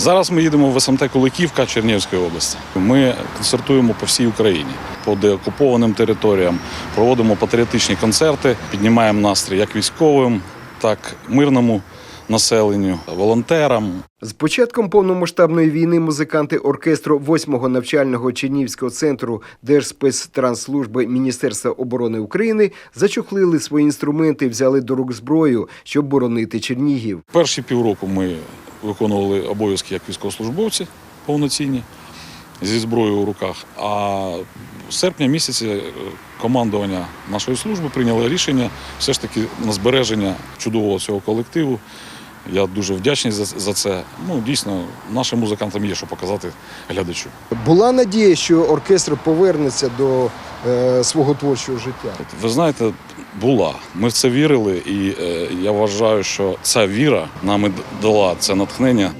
Зараз ми їдемо в СМТ Куликівка Чернігівської області. Ми концертуємо по всій Україні, по деокупованим територіям, проводимо патріотичні концерти, піднімаємо настрій як військовим, так мирному населенню, волонтерам. З початком повномасштабної війни музиканти оркестру 8-го навчального Чернігівського центру Держспецтрансслужби Міністерства оборони України зачухлили свої інструменти взяли до рук зброю, щоб боронити Чернігів. Перші півроку ми виконували обов'язки як військовослужбовці повноцінні зі зброєю у руках. А в серпня місяці е, командування нашої служби прийняло рішення все ж таки на збереження чудового цього колективу. Я дуже вдячний за, за це. Ну, дійсно, нашим музикантам є що показати глядачу. Була надія, що оркестр повернеться до е, свого творчого життя. Ви знаєте, була. Ми в це вірили, і е, я вважаю, що ця віра нам і дала це натхнення.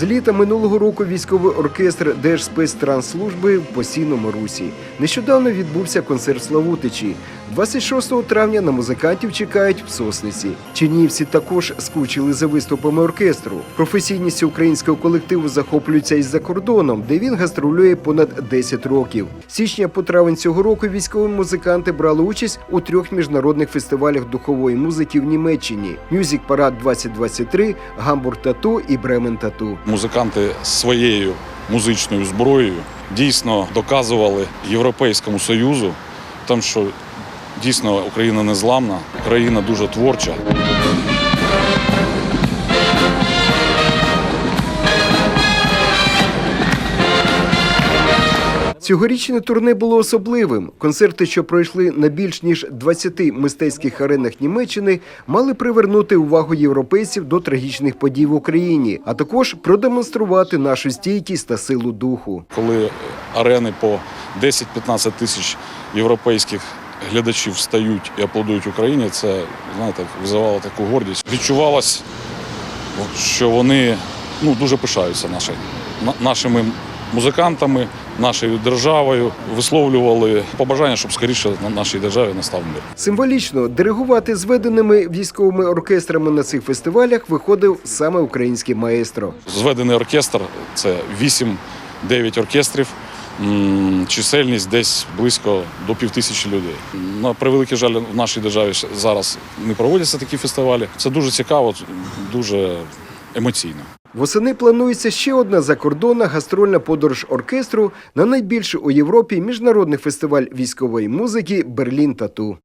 З літа минулого року військовий оркестр Держспецтрансслужби в постійному русі. Нещодавно відбувся концерт Славутичі. 26 травня на музикантів чекають в Сосниці. Чернігівці також скучили за виступами оркестру. Професійність українського колективу захоплюється із-за кордоном, де він гастролює понад 10 років. Січня по травень цього року військові музиканти брали участь у трьох міжнародних фестивалях духової музики в Німеччині: Мюзик Парад 2023, Гамбург Тату і Бремен Тату. Музиканти своєю музичною зброєю дійсно доказували Європейському Союзу, тому що дійсно Україна незламна, Україна дуже творча. Цьогорічне турне було особливим. Концерти, що пройшли на більш ніж 20 мистецьких аренах Німеччини, мали привернути увагу європейців до трагічних подій в Україні, а також продемонструвати нашу стійкість та силу духу. Коли арени по 10-15 тисяч європейських глядачів встають і аплодують Україні, це знаєте, визивало таку гордість. Відчувалось, що вони ну, дуже пишаються нашими музикантами, нашою державою, висловлювали побажання, щоб скоріше на нашій державі настав мир. Символічно диригувати зведеними військовими оркестрами на цих фестивалях виходив саме український маестро. Зведений оркестр це 8-9 оркестрів. Чисельність десь близько до півтисячі людей. На превеликий жаль, в нашій державі зараз не проводяться такі фестивалі. Це дуже цікаво, дуже емоційно. Восени планується ще одна закордонна гастрольна подорож оркестру на найбільший у Європі міжнародний фестиваль військової музики Берлін Тату.